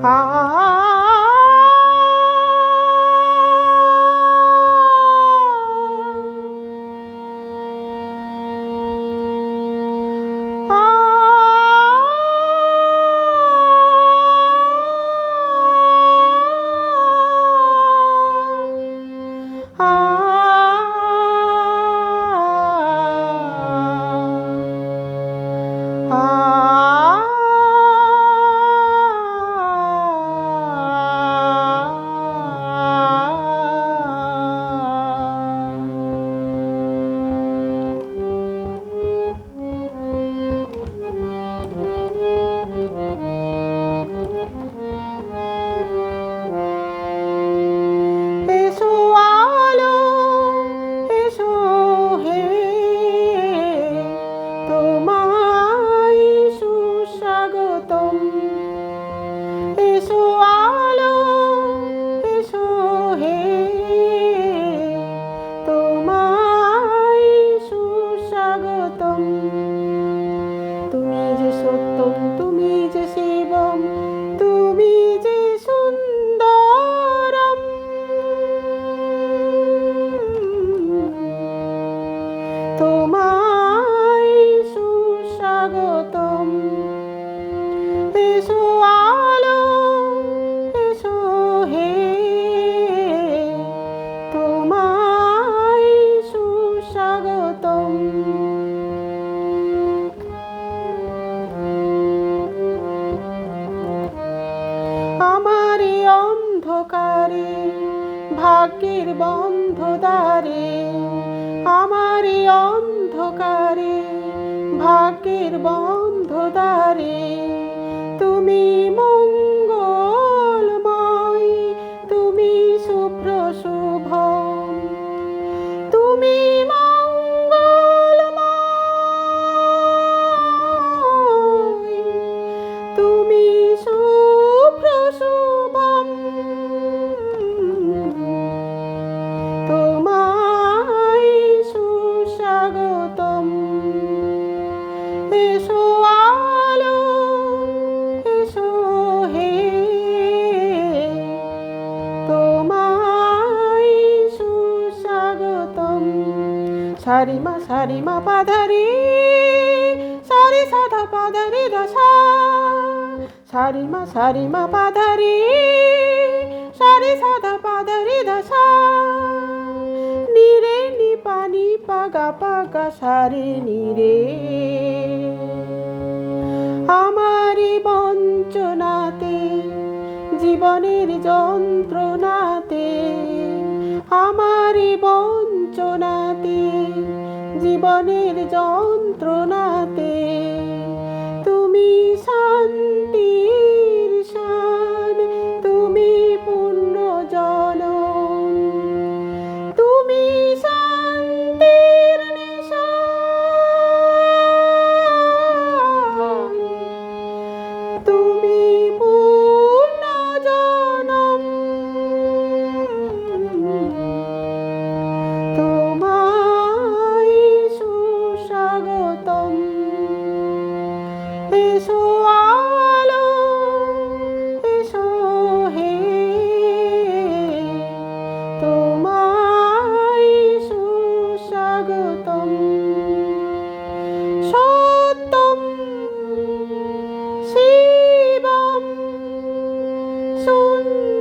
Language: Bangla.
এসো এসো আলো এসো হে তোমায় সুস্বাগতম আমার এই অন্ধকারে ভাগ্যের বন্ধ দ্বারে আমার এই অন্ধকারে ভাগ্যের বন্ধ দ্বারে তুমি মঙ্গলময় সারিমা সারিমা পাধারি, সারি সাধা পাধারি দশা। সারিমা সারিমা পাধারি, সারি সাধা পাধারি দশা। নিরে নি পানি পাগা পাগা সারে নিরে। আমারি বঞ্চনাতে, জীবনের যন্ত্রণাতে আমারি বঞ্চনাতে জীবনের যন্ত্রণাতে sun.